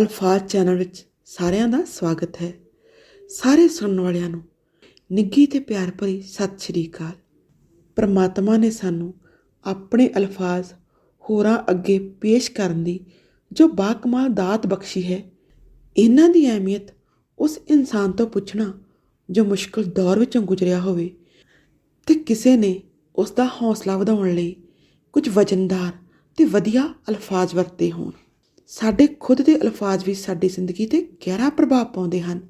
ਅਲਫਾਜ਼ channel ਵਿੱਚ ਸਾਰਿਆਂ ਦਾ ਸਵਾਗਤ ਹੈ। ਸਾਰੇ ਸੁਣਨ ਵਾਲਿਆਂ ਨੂੰ ਨਿੱਘੀ ਤੇ ਪਿਆਰ ਭਰੀ ਸਤਿ ਸ਼੍ਰੀ ਅਕਾਲ। ਪਰਮਾਤਮਾ ਨੇ ਸਾਨੂੰ ਆਪਣੇ ਅਲਫਾਜ਼ ਹੋਰਾਂ ਅੱਗੇ ਪੇਸ਼ ਕਰਨ ਦੀ ਜੋ ਬਾਕਮਾਲ ਦਾਤ ਬਖਸ਼ੀ ਹੈ, ਇਹਨਾਂ ਦੀ ਅਹਿਮੀਅਤ ਉਸ ਇਨਸਾਨ ਤੋਂ ਪੁੱਛਣਾ ਜੋ ਮੁਸ਼ਕਲ ਦੌਰ ਵਿੱਚੋਂ ਗੁਜ਼ਰਿਆ ਹੋਵੇ ਤੇ ਕਿਸੇ ਨੇ ਉਸ ਦਾ ਹੌਸਲਾ ਵਧਾਉਣ ਲਈ ਕੁਝ ਵਜਨਦਾਰ ਤੇ ਵਧੀਆ ਅਲਫਾਜ਼ ਵਰਤੇ ਹੋਣ। ਸਾਡੇ ਖੁਦ ਦੇ ਅਲਫਾਜ਼ ਵੀ ਸਾਡੀ ਜ਼ਿੰਦਗੀ ਤੇ ਗਹਿਰਾ ਪ੍ਰਭਾਵ ਪਾਉਂਦੇ ਹਨ।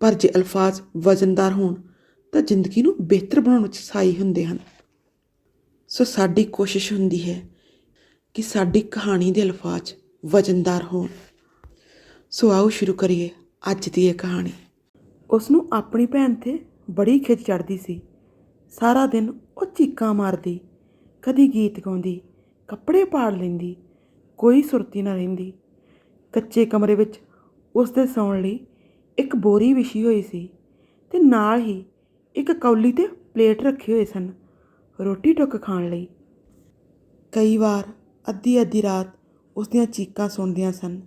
ਪਰ ਜੇ ਅਲਫਾਜ਼ ਵਜ਼ਨਦਾਰ ਹੋਣ, ਤਾਂ ਜ਼ਿੰਦਗੀ ਨੂੰ ਬਿਹਤਰ ਬਣਾਉਣ ਵਿੱਚ ਸਹਾਈ ਹੁੰਦੇ ਹਨ। ਸੋ ਸਾਡੀ ਕੋਸ਼ਿਸ਼ ਹੁੰਦੀ ਹੈ ਕਿ ਸਾਡੀ ਕਹਾਣੀ ਦੇ ਅਲਫਾਜ਼ ਵਜ਼ਨਦਾਰ ਹੋਣ। ਸੋ ਆਓ ਸ਼ੁਰੂ ਕਰੀਏ ਅੱਜ ਦੀ ਇਹ ਕਹਾਣੀ। ਉਸ ਨੂੰ ਆਪਣੀ ਭੈਣ ਤੇ ਬੜੀ ਖਿੱਚ ਚੜਦੀ ਸੀ। ਸਾਰਾ ਦਿਨ ਉਹ ਚੀਕਾਂ ਮਾਰਦੀ, ਕਦੀ ਗੀਤ ਗਾਉਂਦੀ, ਕੱਪੜੇ ਪਾੜ ਲੈਂਦੀ ਕੋਈ ਸੁਰਤੀ ਨਾ ਰਹਿੰਦੀ। ਕੱਚੇ ਕਮਰੇ ਵਿੱਚ ਉਸ ਦੇ ਸੌਣ ਲਈ ਇੱਕ ਬੋਰੀ ਵਿਛੀ ਹੋਈ ਸੀ ਤੇ ਨਾਲ ਹੀ ਇੱਕ ਕੌਲੀ ਤੇ ਪਲੇਟ ਰੱਖੇ ਹੋਏ ਸਨ ਰੋਟੀ ਟੁੱਕ ਖਾਣ ਲਈ। ਕਈ ਵਾਰ ਅੱਧੀ ਅੱਧੀ ਰਾਤ ਉਸ ਦੀਆਂ ਚੀਕਾਂ ਸੁਣਦੀਆਂ ਸਨ।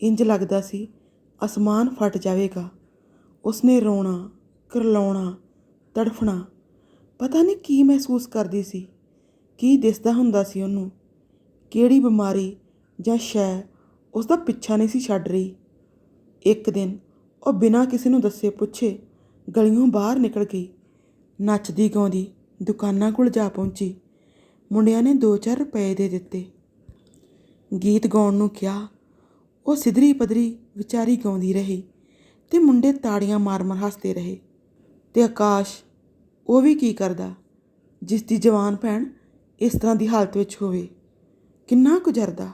ਇੰਜ ਲੱਗਦਾ ਸੀ ਅਸਮਾਨ ਫਟ ਜਾਵੇਗਾ। ਉਸਨੇ ਰੋਣਾ ਕਰਲਾਉਣਾ ਤੜਫਣਾ, ਪਤਾ ਨਹੀਂ ਕੀ ਮਹਿਸੂਸ ਕਰਦੀ ਸੀ। ਕੀ ਦਿਸਦਾ ਹੁੰਦਾ ਸੀ ਉਹਨੂੰ? ਕਿਹੜੀ ਬਿਮਾਰੀ ਜਾਂ ਸ਼ੈ ਉਸ ਦਾ ਪਿੱਛਾ ਨਹੀਂ ਸੀ ਛੱਡ ਰਹੀ। ਇੱਕ ਦਿਨ ਉਹ ਬਿਨਾਂ ਕਿਸੇ ਨੂੰ ਦੱਸੇ ਪੁੱਛੇ ਗਲੀਓਂ ਬਾਹਰ ਨਿਕਲ ਗਈ। ਨੱਚਦੀ ਗਾਉਂਦੀ ਦੁਕਾਨਾਂ ਕੋਲ ਜਾ ਪਹੁੰਚੀ। ਮੁੰਡਿਆਂ ਨੇ 2-4 ਰੁਪਏ ਦੇ ਦਿੱਤੇ। ਗੀਤ ਗਾਉਣ ਨੂੰ ਕਿਹਾ, ਉਹ ਸਿਧਰੀ ਪਦਰੀ ਵਿਚਾਰੀ ਗਾਉਂਦੀ ਰਹੀ ਤੇ ਮੁੰਡੇ ਤਾੜੀਆਂ ਮਾਰ-ਮਾਰ ਹੱਸਦੇ ਰਹੇ। ਤੇ ਆਕਾਸ਼, ਉਹ ਵੀ ਕੀ ਕਰਦਾ? ਜਿਸ ਦੀ ਜਵਾਨ ਭੈਣ ਇਸ ਤਰ੍ਹਾਂ ਦੀ ਹਾਲਤ ਵਿੱਚ ਹੋਵੇ, ਕਿੰਨਾ ਗੁਜ਼ਰਦਾ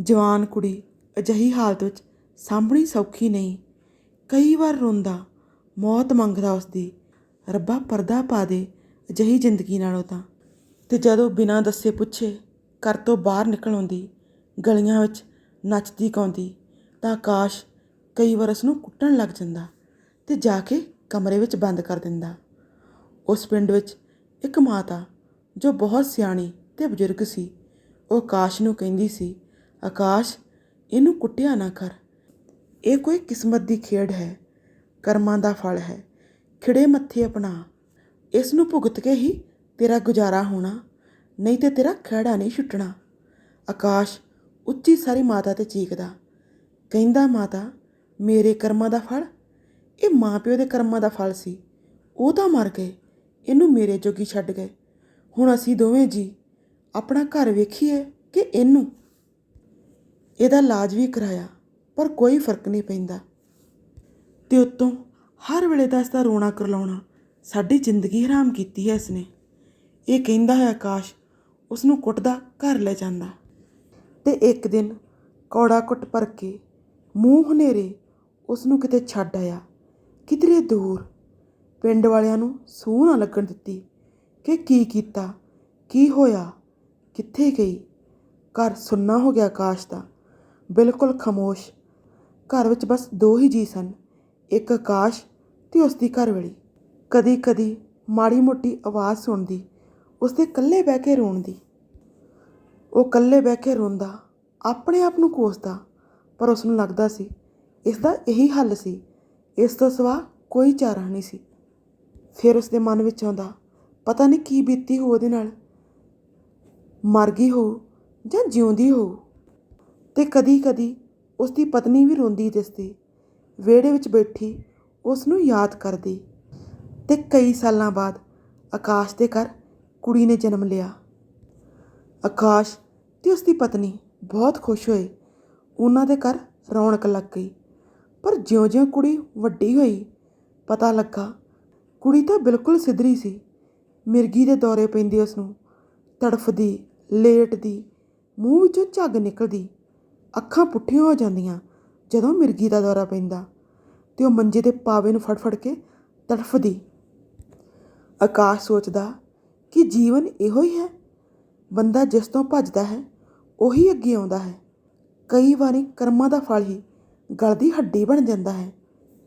ਜਵਾਨ ਕੁੜੀ ਅਜਿਹੀ ਹਾਲਤ ਵਿੱਚ ਸਾਂਭਣੀ ਸੌਖੀ ਨਹੀਂ। ਕਈ ਵਾਰ ਰੋਂਦਾ, ਮੌਤ ਮੰਗਦਾ ਉਸਦੀ, ਰੱਬਾ ਪਰਦਾ ਪਾ ਦੇ ਅਜਿਹੀ ਜ਼ਿੰਦਗੀ ਨਾਲੋਂ ਤਾਂ। ਤੇ ਜਦੋਂ ਬਿਨਾਂ ਦੱਸੇ ਪੁੱਛੇ ਘਰ ਤੋਂ ਬਾਹਰ ਨਿਕਲ ਆਉਂਦੀ, ਗਲੀਆਂ ਵਿੱਚ ਨੱਚਦੀ ਗਾਉਂਦੀ, ਤਾਂ ਆਕਾਸ਼ ਕਈ ਵਾਰ ਉਸ ਨੂੰ ਕੁੱਟਣ ਲੱਗ ਜਾਂਦਾ ਤੇ ਜਾ ਕੇ ਕਮਰੇ ਵਿੱਚ ਬੰਦ ਕਰ ਦਿੰਦਾ। ਉਸ ਪਿੰਡ ਵਿੱਚ ਇੱਕ ਮਾਤਾ ਜੋ ਬਹੁਤ ਸਿਆਣੀ ਤੇ ਬਜ਼ੁਰਗ ਸੀ, ਉਹ ਆਕਾਸ਼ ਨੂੰ ਕਹਿੰਦੀ ਸੀ ਆਕਾਸ਼, ਇਹਨੂੰ ਕੁੱਟਿਆ ਨਾ ਕਰ। ਇਹ ਕੋਈ ਕਿਸਮਤ ਦੀ ਖੇਡ ਹੈ, ਕਰਮਾਂ ਦਾ ਫਲ ਹੈ। ਖਿੜੇ ਮੱਥੇ ਅਪਣਾ। ਇਸ ਨੂੰ ਭੁਗਤ ਕੇ ਹੀ ਤੇਰਾ ਗੁਜ਼ਾਰਾ ਹੋਣਾ, ਨਹੀਂ ਤੇ ਤੇਰਾ ਖਹਿੜਾ ਨਹੀਂ ਛੁੱਟਣਾ। ਆਕਾਸ਼ ਉੱਚੀ ਸਾਰੀ ਮਾਤਾ ਤੇ ਚੀਕਦਾ। ਕਹਿੰਦਾ, ਮਾਤਾ, ਮੇਰੇ ਕਰਮਾਂ ਦਾ ਫਲ? ਇਹ ਮਾਪਿਓ ਦੇ ਕਰਮਾਂ ਦਾ ਫਲ ਸੀ। ਉਹ ਤਾਂ ਮਰ ਗਏ। ਇਹਨੂੰ ਮੇਰੇ ਜੋਗੀ ਛੱਡ ਗਏ। ਹੁਣ ਅਸੀਂ ਦੋਵੇਂ ਜੀ ਆਪਣਾ ਘਰ ਵੇਖੀਏ ਕਿ ਇਹਨੂੰ? ਇਹਦਾ ਇਲਾਜ ਵੀ ਕਰਾਇਆ, ਪਰ ਕੋਈ ਫ਼ਰਕ ਨਹੀਂ ਪੈਂਦਾ। ਤੇ ਉਤੋਂ ਹਰ ਵੇਲੇ ਦਾ ਇਸਦਾ ਰੋਣਾ ਕਰਲਾਉਣਾ ਸਾਡੀ ਜ਼ਿੰਦਗੀ ਹਰਾਮ ਕੀਤੀ ਹੈ ਇਸਨੇ। ਇਹ ਕਹਿੰਦਾ ਹੈ ਆਕਾਸ਼ ਉਸ ਨੂੰ ਕੁੱਟਦਾ, ਘਰ ਲੈ ਜਾਂਦਾ। ਤੇ ਇੱਕ ਦਿਨ ਕੌੜਾ ਕੁੱਟ ਭਰ ਕੇ ਮੂੰਹ ਹਨੇਰੇ ਉਸ ਨੂੰ ਕਿਤੇ ਛੱਡ ਆਇਆ, ਕਿਧਰੇ ਦੂਰ। ਪਿੰਡ ਵਾਲਿਆਂ ਨੂੰ ਸੂਹ ਨਾ ਲੱਗਣ ਦਿੱਤੀ ਕਿ ਕੀ ਕੀਤਾ, ਕੀ ਹੋਇਆ, ਕਿੱਥੇ ਗਈ। ਘਰ ਸੁੰਨਾ ਹੋ ਗਿਆ ਆਕਾਸ਼ ਦਾ। ਬਿਲਕੁਲ ਖਾਮੋਸ਼। ਘਰ ਵਿੱਚ ਬਸ ਦੋ ਹੀ ਜੀ ਸਨ, ਇੱਕ ਆਕਾਸ਼ ਤੇ ਉਸ ਦੀ ਘਰਵਾਲੀ ਕਦੀ ਕਦੀ ਮਾੜੀ ਮੋਟੀ ਆਵਾਜ਼ ਸੁਣਦੀ, ਉਸ ਦੇ ਇਕੱਲੇ ਬਹਿ ਕੇ ਰੋਣ ਦੀ ਉਹ ਇਕੱਲੇ ਬਹਿ ਕੇ ਰੋਂਦਾ, ਆਪਣੇ ਆਪ ਨੂੰ ਕੋਸਦਾ, ਪਰ ਉਸ ਨੂੰ ਲੱਗਦਾ ਸੀ, ਇਸ ਦਾ ਇਹੀ ਹੱਲ ਸੀ, ਇਸ ਤੋਂ ਸਿਵਾ ਕੋਈ ਚਾਰਾ ਨਹੀਂ ਸੀ। ਫਿਰ ਉਸ ਦੇ ਮਨ ਵਿੱਚ ਆਉਂਦਾ, ਪਤਾ ਨਹੀਂ ਕੀ ਬੀਤੀ ਹੋ ਉਹਦੇ ਨਾਲ। ਮਰ ਗਈ ਹੋ ਜਾਂ ਜਿਉਂਦੀ ਹੋ ਅਤੇ ਕਦੀ-ਕਦੀ ਉਸ ਦੀ ਪਤਨੀ ਵੀ ਰੋਂਦੀ ਦਿਸਦੀ। ਵਿਹੜੇ ਵਿੱਚ ਬੈਠੀ ਉਸ ਨੂੰ ਯਾਦ ਕਰਦੀ ਅਤੇ ਕਈ ਸਾਲਾਂ ਬਾਅਦ ਆਕਾਸ਼ ਦੇ ਘਰ ਕੁੜੀ ਨੇ ਜਨਮ ਲਿਆ। ਆਕਾਸ਼ ਅਤੇ ਉਸ ਦੀ ਪਤਨੀ ਬਹੁਤ ਖੁਸ਼ ਹੋਏ। ਉਹਨਾਂ ਦੇ ਘਰ ਰੌਣਕ ਲੱਗ ਗਈ, ਪਰ ਜਿਉਂ-ਜਿਉਂ ਕੁੜੀ ਵੱਡੀ ਹੋਈ, ਪਤਾ ਲੱਗਾ ਕੁੜੀ ਤਾਂ ਬਿਲਕੁਲ ਸਿੱਧਰੀ ਸੀ। ਮਿਰਗੀ ਦੇ ਦੌਰੇ ਪੈਂਦੇ ਉਸ ਨੂੰ ਤੜਫਦੀ, ਲੇਟਦੀ, ਮੂੰਹ ਵਿੱਚੋਂ ਝੱਗ ਨਿਕਲਦੀ। ਅੱਖਾਂ ਪੁੱਠੀਆਂ ਹੋ ਜਾਂਦੀਆਂ ਜਦੋਂ ਮਿਰਗੀ ਦਾ ਦੌਰਾ ਪੈਂਦਾ ਤੇ ਉਹ ਮੰਜੇ ਦੇ ਪਾਵੇ ਨੂੰ ਫੜ-ਫੜ ਕੇ ਤੜਫਦੀ। ਆਕਾਸ਼ ਸੋਚਦਾ ਕਿ ਜੀਵਨ ਇਹੋ ਹੀ ਹੈ। ਬੰਦਾ ਜਿਸ ਤੋਂ ਭੱਜਦਾ ਹੈ, ਉਹੀ ਅੱਗੇ ਆਉਂਦਾ ਹੈ। ਕਈ ਵਾਰੀ ਕਰਮਾਂ ਦਾ ਫਲ ਹੀ ਗਲ ਦੀ ਹੱਡੀ ਬਣ ਜਾਂਦਾ ਹੈ।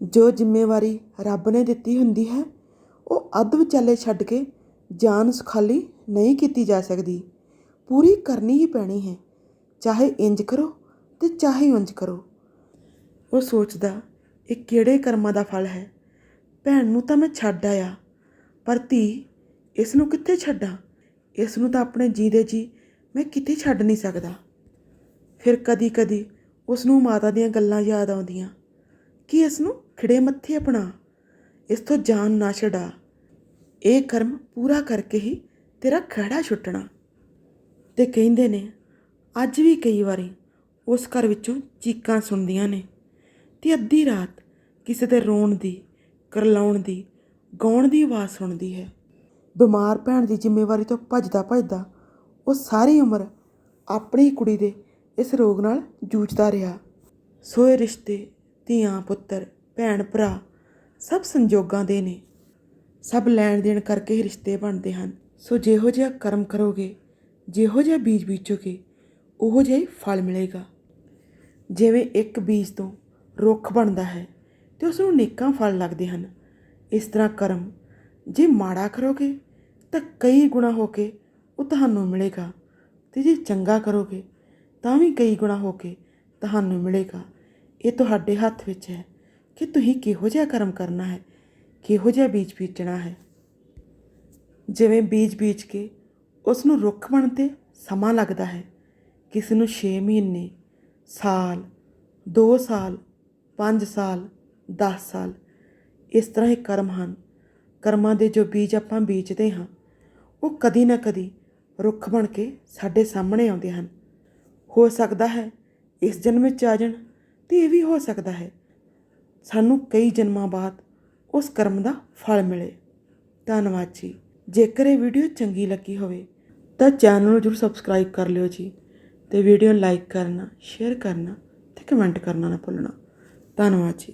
ਜੋ ਜ਼ਿੰਮੇਵਾਰੀ ਰੱਬ ਨੇ ਦਿੱਤੀ ਹੁੰਦੀ ਹੈ, ਉਹ ਅੱਧ ਵਿਚਾਲੇ ਛੱਡ ਕੇ ਜਾਨ ਸੁਖਾਲੀ ਨਹੀਂ ਕੀਤੀ ਜਾ ਸਕਦੀ। ਪੂਰੀ ਕਰਨੀ ਹੀ ਪੈਣੀ ਹੈ। ਚਾਹੇ ਇੰਜ ਕਰੋ ਤੇ ਚਾਹੇ ਉਂਝ ਕਰੋ। ਉਹ ਸੋਚਦਾ, ਇਹ ਕਿਹੜੇ ਕਰਮਾਂ ਦਾ ਫਲ ਹੈ? ਭੈਣ ਨੂੰ ਤਾਂ ਮੈਂ ਛੱਡ ਆਇਆ। ਪਰ ਧੀ, ਇਸ ਨੂੰ ਕਿੱਥੇ ਛੱਡਾਂ? ਇਸ ਨੂੰ ਤਾਂ ਆਪਣੇ ਜੀਦੇ ਜੀ ਮੈਂ ਕਿਤੇ ਛੱਡ ਨਹੀਂ ਸਕਦਾ। ਫਿਰ ਕਦੀ-ਕਦੀ ਉਸ ਨੂੰ ਮਾਤਾ ਦੀਆਂ ਗੱਲਾਂ ਯਾਦ ਆਉਂਦੀਆਂ। ਕਿ ਇਸ ਨੂੰ ਖਿੜੇ ਮੱਥੇ ਅਪਣਾ? ਇਸ ਤੋਂ ਜਾਨ ਨਾ ਛਡਾ। ਇਹ ਕਰਮ ਪੂਰਾ ਕਰਕੇ ਹੀ ਤੇਰਾ ਖੜਾ ਛੁੱਟਣਾ। ਤੇ ਕਹਿੰਦੇ ਨੇ, ਅੱਜ ਵੀ ਕਈ ਵਾਰੀ ਉਸ ਘਰ ਵਿੱਚੋਂ ਚੀਕਾਂ ਸੁਣਦੀਆਂ ਨੇ ਤੇ ਅੱਧੀ ਰਾਤ ਕਿਸੇ ਦੇ ਰੋਣ ਦੀ, ਕਰਲਾਉਣ ਦੀ, ਗਾਉਣ ਦੀ ਆਵਾਜ਼ ਸੁਣਦੀ ਹੈ। ਬਿਮਾਰ ਭੈਣ ਦੀ ਜ਼ਿੰਮੇਵਾਰੀ ਤੋਂ ਭੱਜਦਾ ਭੱਜਦਾ ਉਹ ਸਾਰੀ ਉਮਰ ਆਪਣੀ ਕੁੜੀ ਦੇ ਇਸ ਰੋਗ ਨਾਲ ਜੂਝਦਾ ਰਿਹਾ। ਸੋ ਇਹ ਰਿਸ਼ਤੇ, ਧੀਆਂ, ਪੁੱਤਰ, ਭੈਣ, ਭਰਾ ਸਭ ਸੰਜੋਗਾਂ ਦੇ ਨੇ। ਸਭ ਲੈਣ ਦੇਣ ਕਰਕੇ ਹੀ ਰਿਸ਼ਤੇ ਬਣਦੇ ਹਨ। ਸੋ ਜਿਹੋ ਜਿਹਾ ਕਰਮ ਕਰੋਗੇ, ਜਿਹੋ ਜਿਹਾ ਬੀਜ ਬੀਜੋਗੇ, ਉਹੋ ਜਿਹਾ ਹੀ ਫਲ ਮਿਲੇਗਾ। ਜਿਵੇਂ ਇੱਕ ਬੀਜ ਤੋਂ ਰੁੱਖ ਬਣਦਾ ਹੈ ਤੇ ਉਸ ਨੂੰ ਨੇਕਾਂ ਫਲ ਲੱਗਦੇ ਹਨ। ਇਸ ਤਰ੍ਹਾਂ ਕਰਮ, ਜੇ ਮਾੜਾ ਕਰੋਗੇ ਤਾਂ ਕਈ ਗੁਣਾ ਹੋ ਕੇ ਉਹ ਤੁਹਾਨੂੰ ਮਿਲੇਗਾ ਤੇ ਜੇ ਚੰਗਾ ਕਰੋਗੇ ਤਾਂ ਵੀ ਕਈ ਗੁਣਾ ਹੋ ਕੇ ਤੁਹਾਨੂੰ ਮਿਲੇਗਾ। ਇਹ ਤੁਹਾਡੇ ਹੱਥ ਵਿੱਚ ਹੈ ਕਿ ਤੁਸੀਂ ਕਿਹੋ ਜਿਹਾ ਕਰਮ ਕਰਨਾ ਹੈ, ਕਿਹੋ ਜਿਹਾ ਬੀਜ ਬੀਜਣਾ ਹੈ। ਜਿਵੇਂ ਬੀਜ ਬੀਜ ਕੇ ਉਸ ਨੂੰ ਰੁੱਖ ਬਣ ਤੇ ਸਮਾਂ ਲੱਗਦਾ ਹੈ, ਕਿਸੇ ਨੂੰ 6 ਮਹੀਨੇ ਸਾਲ 2 ਸਾਲ 5 ਸਾਲ 10 ਸਾਲ। ਇਸ ਤਰ੍ਹਾਂ ਇਹ ਕਰਮ ਹਨ। ਕਰਮਾਂ ਦੇ ਜੋ ਬੀਜ ਆਪਾਂ ਬੀਜਦੇ ਹਾਂ, ਉਹ ਕਦੀ ਨਾ ਕਦੀ ਰੁੱਖ ਬਣ ਕੇ ਸਾਡੇ ਸਾਹਮਣੇ ਆਉਂਦੇ ਹਨ। ਹੋ ਸਕਦਾ ਹੈ ਇਸ ਜਨਮ ਵਿੱਚ ਆ ਜਾਣ ਤੇ ਇਹ ਵੀ ਹੋ ਸਕਦਾ ਹੈ। ਸਾਨੂੰ ਕਈ ਜਨਮਾਂ ਬਾਅਦ ਉਸ ਕਰਮ ਦਾ ਫਲ ਮਿਲੇ। ਧੰਨਵਾਦ ਜੀ। ਜੇਕਰ ਇਹ ਵੀਡੀਓ ਚੰਗੀ ਲੱਗੀ ਹੋਵੇ, ਤਾਂ ਚੈਨਲ ਨੂੰ ਜਰੂਰ ਸਬਸਕ੍ਰਾਈਬ ਕਰ ਲਿਓ ਜੀ। ਅਤੇ ਵੀਡੀਓ ਨੂੰ ਲਾਈਕ ਕਰਨਾ ਸ਼ੇਅਰ ਕਰਨਾ ਅਤੇ ਕਮੈਂਟ ਕਰਨਾ ਨਾ ਭੁੱਲਣਾ। ਧੰਨਵਾਦ ਜੀ।